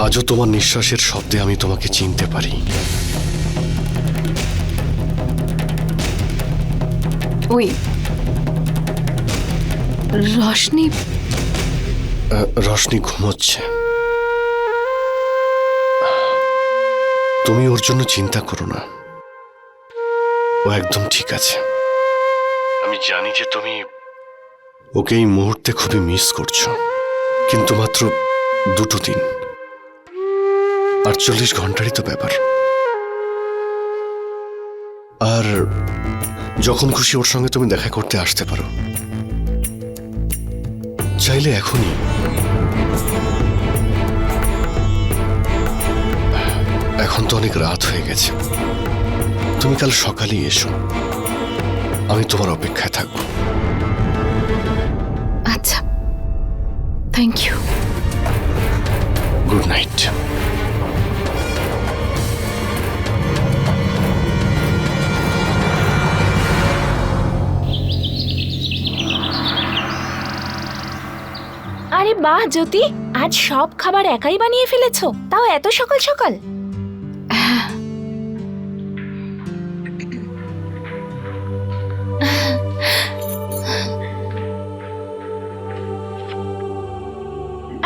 আজও তোমার নিঃশ্বাসের শব্দে আমি তোমাকে চিনতে পারি। ওই রশনি? রশনি ঘুমোচ্ছে। তুমি ওর জন্য চিন্তা করো না। ও একদম ঠিক আছে। আমি জানি যে তুমি ওকে এই মুহূর্তে খুবই মিস করছ। কিন্তু মাত্র দুটো দিন। আটচল্লিশ ঘন্টারই তো ব্যাপার। আর যখন খুশি ওর সঙ্গে তুমি দেখা করতে আসতে পারো। চাইলে এখনই। এখন তো অনেক রাত হয়ে গেছে। তুমি কাল সকালেই এসো। আমি তোমার অপেক্ষায় থাকব। আচ্ছা। থ্যাংক ইউ গুড নাইট বাহ জ্যোতি, আজ সব খাবার একাই বানিয়ে ফেলেছো। তাও এত সকাল সকাল।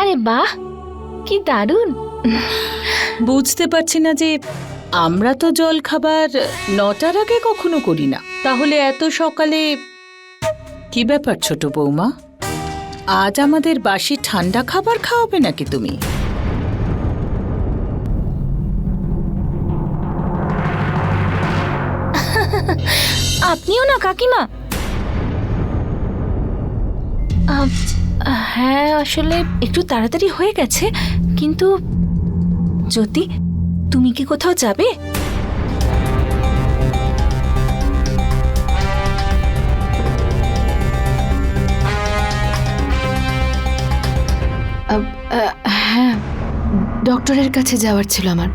আরে বাহ, কি দারুণ। বুঝতে পারছি না যে আমরা তো জল খাবার নটার আগে কখনো করি না। তাহলে এত সকালে কি ব্যাপার ছোট বৌমা? আজ আমাদের বাসি ঠান্ডা খাবার খাওয়াবে নাকি তুমি? আপনিও না, কাকিমা? হ্যাঁ আসলে একটু তাড়াতাড়ি হয়ে গেছে, কিন্তু জ্যোতি, তুমি কি কোথাও যাবে? হ্যাঁ ডক্টরের কাছে যাওয়ার ছিল আমার।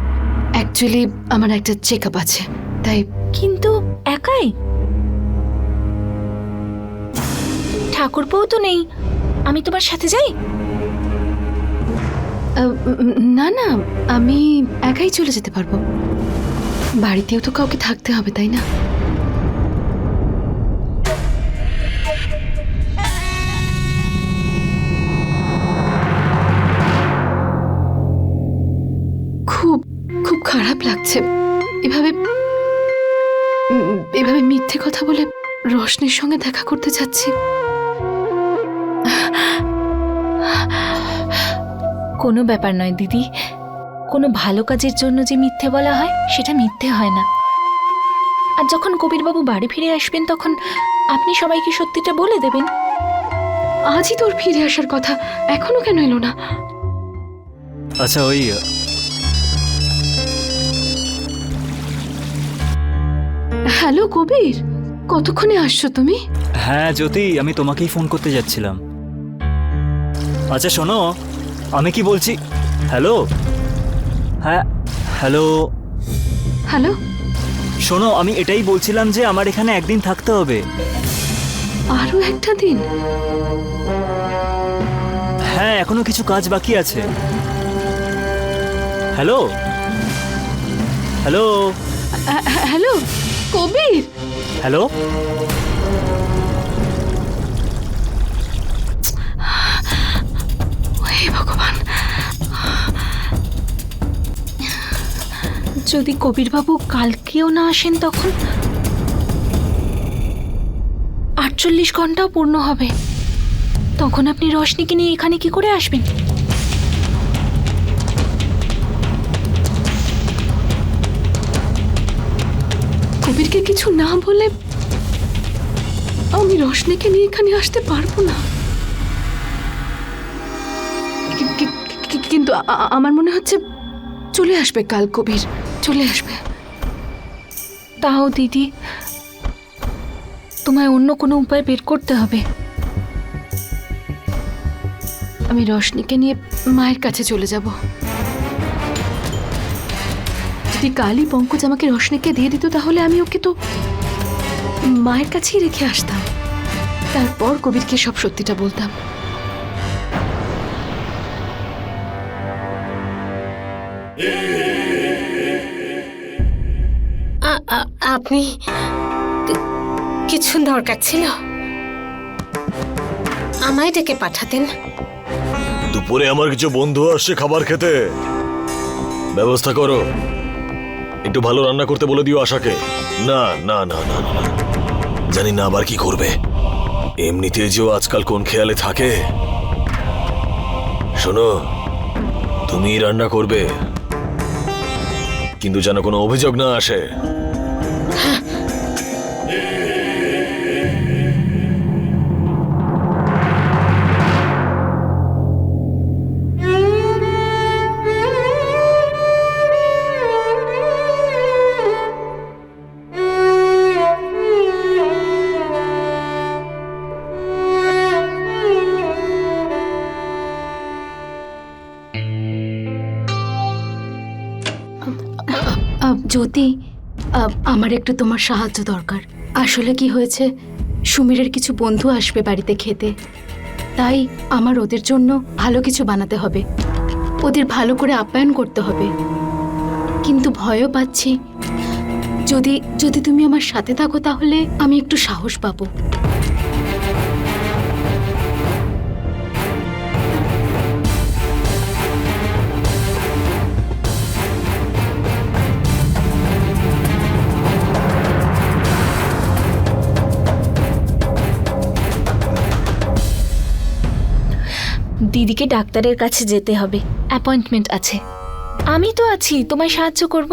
অ্যাকচুয়ালি আমার একটা চেক আপ আছে তাই কিন্তু একাই? ঠাকুরপোও তো নেই। আমি তোমার সাথে যাই? না না আমি একাই চলে যেতে পারব। বাড়িতেও তো কাউকে থাকতে হবে তাই না? খারাপ লাগছে। এভাবে এভাবে মিথ্যে কথা বলে রোশনির সঙ্গে দেখা করতে যাচ্ছি কোনো ব্যাপার নয় দিদি। কোনো ভালো কাজের জন্য যে মিথ্যে বলা হয় সেটা মিথ্যে হয় না। আর যখন কবিরবাবু বাড়ি ফিরে আসবেন তখন আপনি সবাইকে সত্যিটা বলে দেবেন। আজই তোর ফিরে আসার কথা এখনও কেন এলো না? আচ্ছা ওই হ্যালো কবির। কতক্ষণে আসছো তুমি? হ্যাঁ জ্যোতি আমি তোমাকেই ফোন করতে যাচ্ছিলাম। আচ্ছা শোনো আমি কি বলছি? হ্যালো? হ্যাঁ হ্যালো? হ্যালো? শোনো আমি এটাই বলছিলাম যে আমার এখানে একদিন থাকতে হবে। আরও একটা দিন? হ্যাঁ এখনও কিছু কাজ বাকি আছে। হ্যালো? হ্যালো? আ- আ- হ্যালো? কবির? হ্যালো? ভগবান। যদি কবিরবাবু কালকেও না আসেন তখন? আটচল্লিশ ঘন্টাও পূর্ণ হবে। তখন আপনি রশনিকে নিয়ে এখানে কি করে আসবেন? কবিরকে কিছু না বলে আমি রশনিকে নিয়ে এখানে আসতে পারব না। কিন্তু আমার মনে হচ্ছে চলে আসবে কাল কবির, চলে আসবে। তাও দিদি, তোমায় অন্য কোনো উপায় বের করতে হবে। আমি রশনিকে নিয়ে মায়ের কাছে চলে যাব। যদি কালই পঙ্কজ আমাকে রশনিকে দিয়ে দিত তাহলে আমি ওকে তো মায়ের কাছেই রেখে আসতাম। তারপর কবিরকে সব সত্যিটা বলতাম। আপনি কিছু দরকার ছিল? আমায় ডেকে পাঠাতেন। দুপুরে আমার কিছু বন্ধু আসছে খাবার খেতে। ব্যবস্থা করো। একটু ভালো রান্না করতে বলে দিও আশাকে। না না না না না। জানি না আবার কি করবে। এমনিতে যে আজকাল কোন খেয়ালে থাকে। শোনো তুমি রান্না করবে। কিন্তু যেন কোনো অভিযোগ না আসে। একটু তোমার সাহায্য দরকার। আসলে কি হয়েছে? সুমিরের কিছু বন্ধু আসবে বাড়িতে খেতে। তাই আমার ওদের জন্য ভালো কিছু বানাতে হবে। ওদের ভালো করে আপ্যায়ন করতে হবে। কিন্তু ভয়ও পাচ্ছি। যদি যদি তুমি আমার সাথে থাকো তাহলে আমি একটু সাহস পাবো। দিদিকে ডাক্তারের কাছে যেতে হবে। অ্যাপয়েন্টমেন্ট আছে। আমি তো আছি তোমায় সাহায্য করব?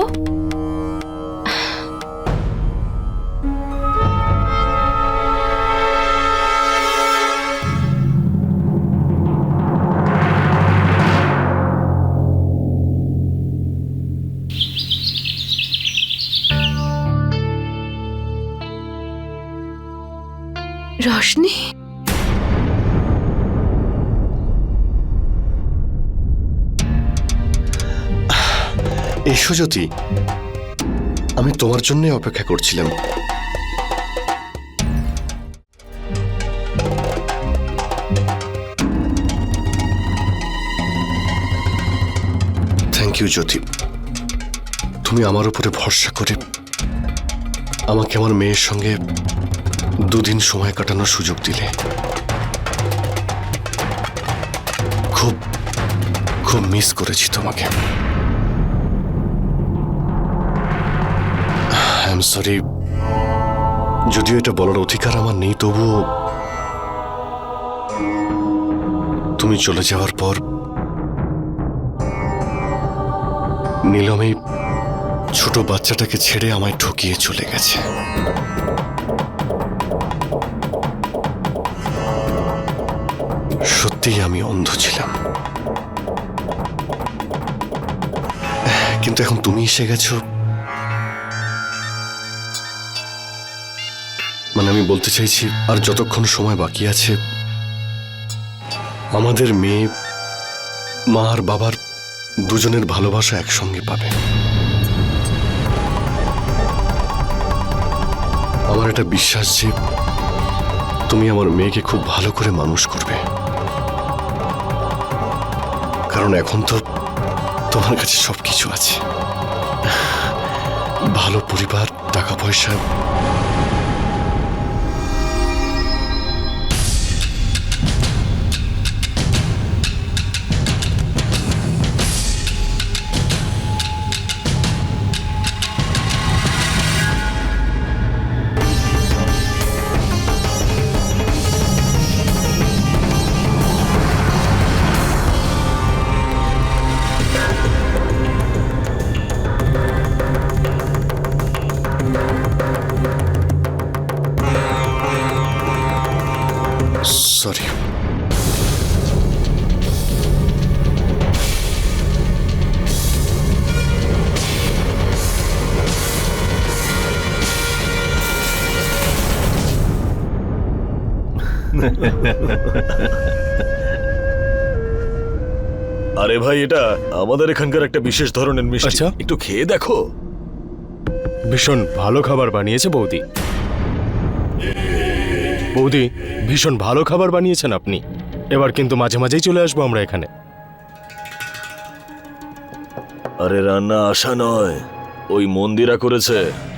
রশনি? এসো জ্যোতি। আমি তোমার জন্যই অপেক্ষা করছিলাম। Thank you Jyoti. তুমি আমার উপরে ভরসা করে আমাকে আমার মেয়ের সঙ্গে দুদিন সময় কাটানোর সুযোগ দিলে। খুব খুব মিস করেছি তোমাকে। আই সরি যদিও এটা বলার অধিকার আমার নেই, তবুও তুমি চলে যাওয়ার পর নীলম ছোট বাচ্চাটাকে ছেড়ে আমায় ঠকিয়ে চলে গেছে। সত্যিই আমি অন্ধ ছিলাম। কিন্তু এখন তুমি এসে গেছো মানে আমি বলতে চাইছি, আর যতক্ষণ সময় বাকি আছে, আমাদের মেয়ে, মা আর বাবার দুজনের ভালোবাসা একসঙ্গে পাবে। আমার এটা বিশ্বাস যে তুমি আমার মেয়েকে খুব ভালো করে মানুষ করবে। কারণ এখন তো তোমার কাছে সবকিছু আছে। ভালো পরিবার, টাকা পয়সা আরে ভাই এটা আমাদের এখানকার একটা বিশেষ ধরনের মিষ্টি। আচ্ছা। একটু খেয়ে দেখো। ভীষণ ভালো খাবার বানিয়েছে বৌদি। বৌদি ভীষণ ভালো খাবার বানিয়েছেন আপনি। এবার কিন্তু মাঝে মাঝেই চলে আসব আমরা এখানে। আরে রান্না আশা নয়। ওই মন্দিরা করেছে।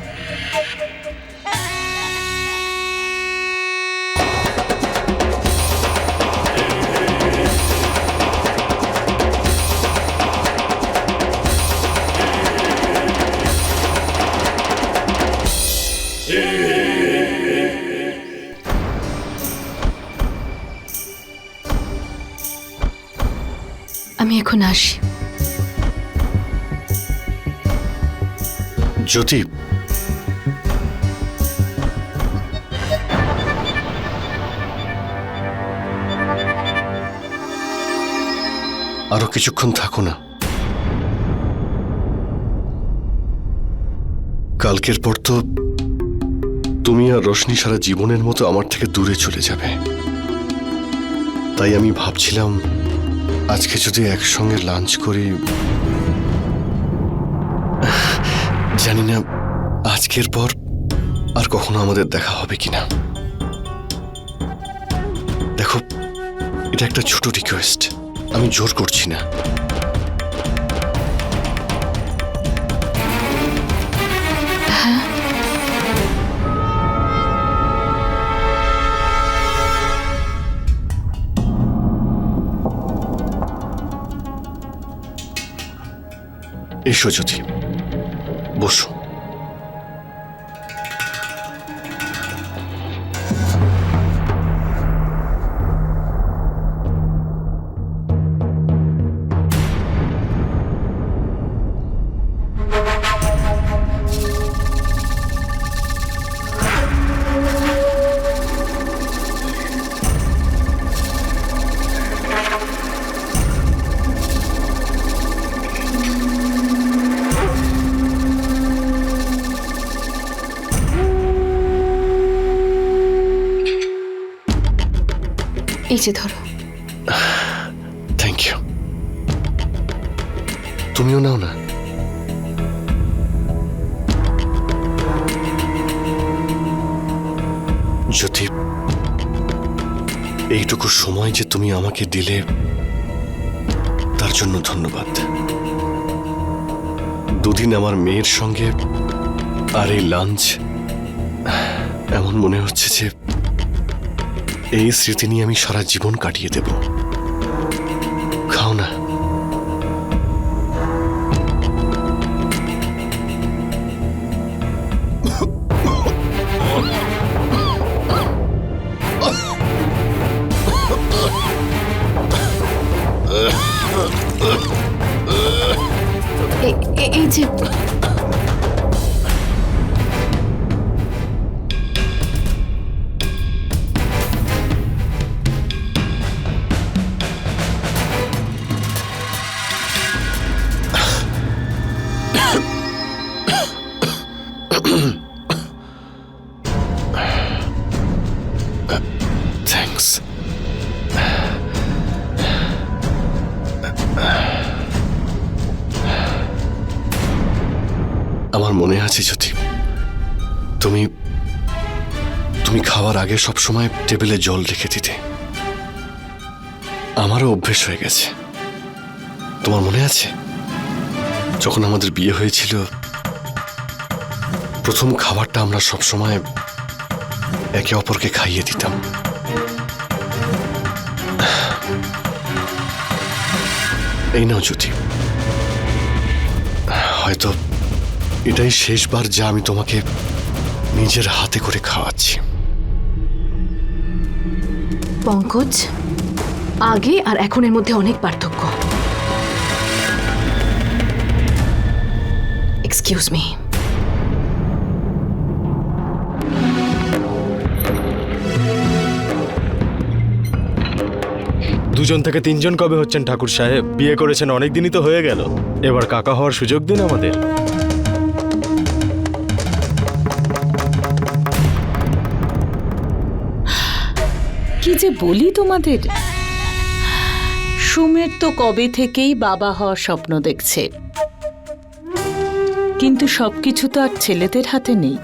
এখন আসি। জ্যোতি। আরও কিছুক্ষণ থাকো না। কালকের পর তো তুমি আর রোশনি সারা জীবনের মতো আমার থেকে দূরে চলে যাবে। তাই আমি ভাবছিলাম আজকে যদি একসঙ্গে লাঞ্চ করি, জানি না আজকের পর আর কখনো আমাদের দেখা হবে কিনা। দেখো, এটা একটা ছোট রিকোয়েস্ট আমি জোর করছি না। এসো জ্যোতি। বসো। যে ধরো। থ্যাংক ইউ তুমিও নাও না। যদি এইটুকু সময় যে তুমি আমাকে দিলে, তার জন্য ধন্যবাদ। দুদিন আমার মেয়ের সঙ্গে আর এই লাঞ্চ, এমন মনে হচ্ছে যে এই স্মৃতি নিয়ে আমি সারা জীবন কাটিয়ে দেব। খাও না। আগে সব সময় টেবিলে জল রেখে দিতে। আমারও অভ্যেস হয়ে গেছে। তোমার মনে আছে? যখন আমাদের বিয়ে হয়েছিল, প্রথম খাবারটা আমরা সব সময় একে অপরকে খাইয়ে দিতাম। এই নাও জ্যোতি হয়তো এটাই শেষবার যা আমি তোমাকে নিজের হাতে করে খাওয়াচ্ছি। পঙ্কজ, আগে আর এখনের মধ্যে অনেক পার্থক্য। এক্সকিউজ মি দুজন থেকে তিনজন কবে হচ্ছেন ঠাকুর সাহেব? বিয়ে করেছেন, অনেক দিনই তো হয়ে গেল। এবার কাকা হওয়ার সুযোগ দিন আমাদের। কি যে বলি তোমাদের? সুমের তো কবে থেকেই বাবা হওয়ার স্বপ্ন দেখছে। কিন্তু সবকিছু তো আর ছেলেদের হাতে নেই।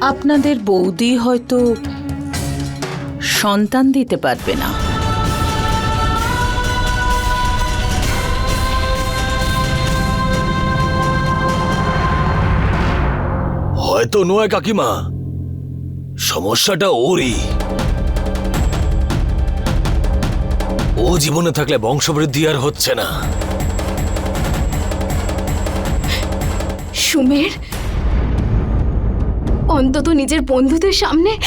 আপনাদের বৌদি হয়তো সন্তান দিতে পারবে না। হয়তো নয় কাকিমা। সমস্যাটা ওরই। ও জীবনে থাকলে বংশবৃদ্ধি আর হচ্ছে না। সুমের অন্তত নিজের বন্ধুদের সামনে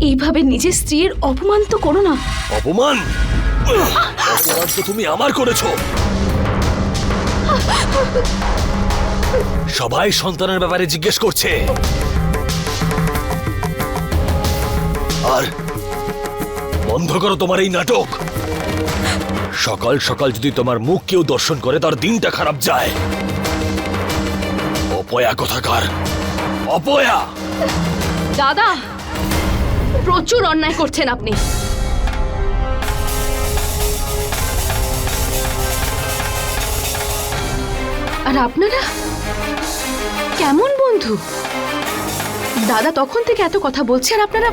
এইভাবে নিজের স্ত্রীর অপমান তো করো না। অপমান? অপমান তো তুমি আমার করেছ। সবাই সন্তানের ব্যাপারে জিজ্ঞেস করছে। আর বন্ধ করো তোমার এই নাটক। সকাল সকাল যদি তোমার মুখ কেউ দর্শন করে, তার দিনটা খারাপ যায়। অপয়া কথাকার? অপয়া! দাদা, প্রচুর অন্যায় করছেন আপনি। আর আপনারা? কেমন বন্ধু? দাদা তখন থেকে এত কথা বলছে, আর আপনারা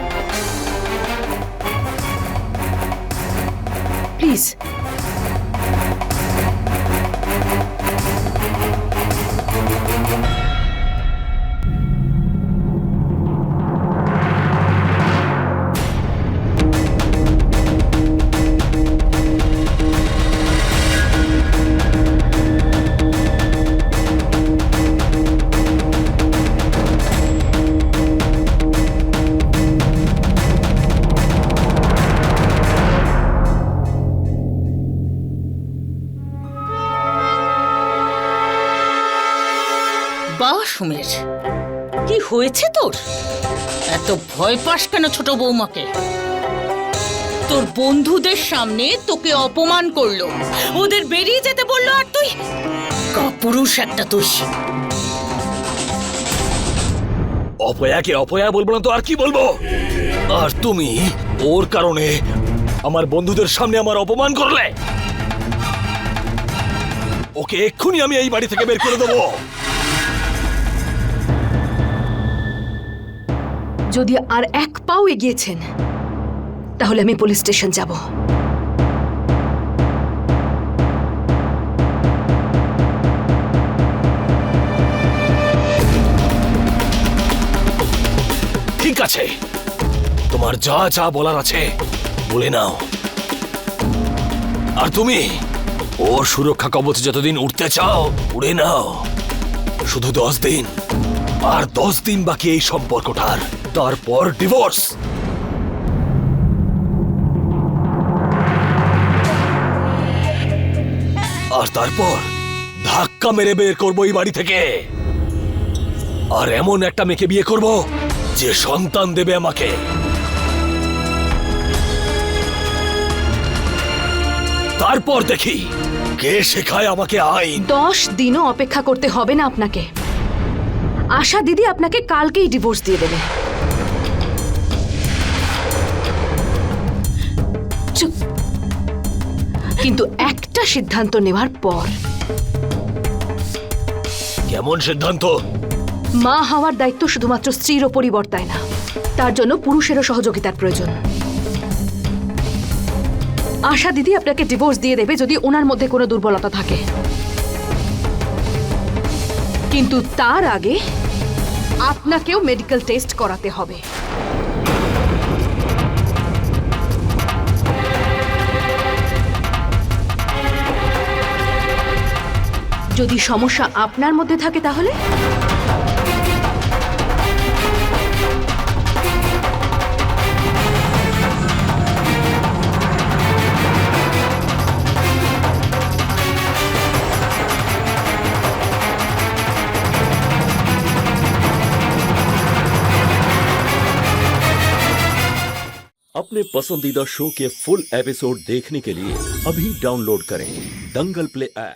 প্লিজ বাহ সুমের কি হয়েছে তোর? এত ভয় পাস কেন ছোট বৌমাকে? তোর বন্ধুদের সামনে তোকে অপমান করল। ওদের বেরিয়ে যেতে বলল আর তুই কাপুরুষ একটা তুই। অপয়াকে অপয়া বলব না তো, আর কি বলব? আর তুমি ওর কারণে আমার বন্ধুদের সামনে আমার অপমান করলে? ওকে এক্ষুনি আমি এই বাড়ি থেকে বের করে দেবো। যদি আর এক পাও এগিয়েছেন, তাহলে আমি পুলিশ স্টেশন যাব। ঠিক আছে। তোমার যা যা বলার আছে, বলে নাও। আর তুমি ওর সুরক্ষা কবচ যতদিন উঠতে চাও, উড়ে নাও। শুধু দশ দিন, আর দশ দিন বাকি এই সম্পর্কটার। তারপর ডিভোর্স আর তারপর ধাক্কা মেরে বের করব এই বাড়ি থেকে। আর এমন একটা মেয়েকে বিয়ে করব যে সন্তান দেবে আমাকে। তারপর দেখি কে শেখায় আমাকে আইন। দশ দিনও অপেক্ষা করতে হবে না আপনাকে। আশা দিদি আপনাকে কালকেই ডিভোর্স দিয়ে দেবে। কিন্তু একটা সিদ্ধান্ত নেওয়ার পর। কেমন সিদ্ধান্ত? মা হওয়ার দায়িত্ব শুধুমাত্র স্ত্রীর ওপরই বর্তায় না তার জন্য পুরুষেরও সহযোগিতার প্রয়োজন। আশা দিদি আপনাকে ডিভোর্স দিয়ে দেবে যদি ওনার মধ্যে কোনো দুর্বলতা থাকে। কিন্তু তার আগে আপনাকেও মেডিকেল টেস্ট করাতে হবে। যদি সমস্যা আপনার মধ্যে থাকে তাহলে अपने पसंदीदा शो के फुल एपिसोड देखने के लिए अभी डाउनलोड करें दंगल प्ले ऐप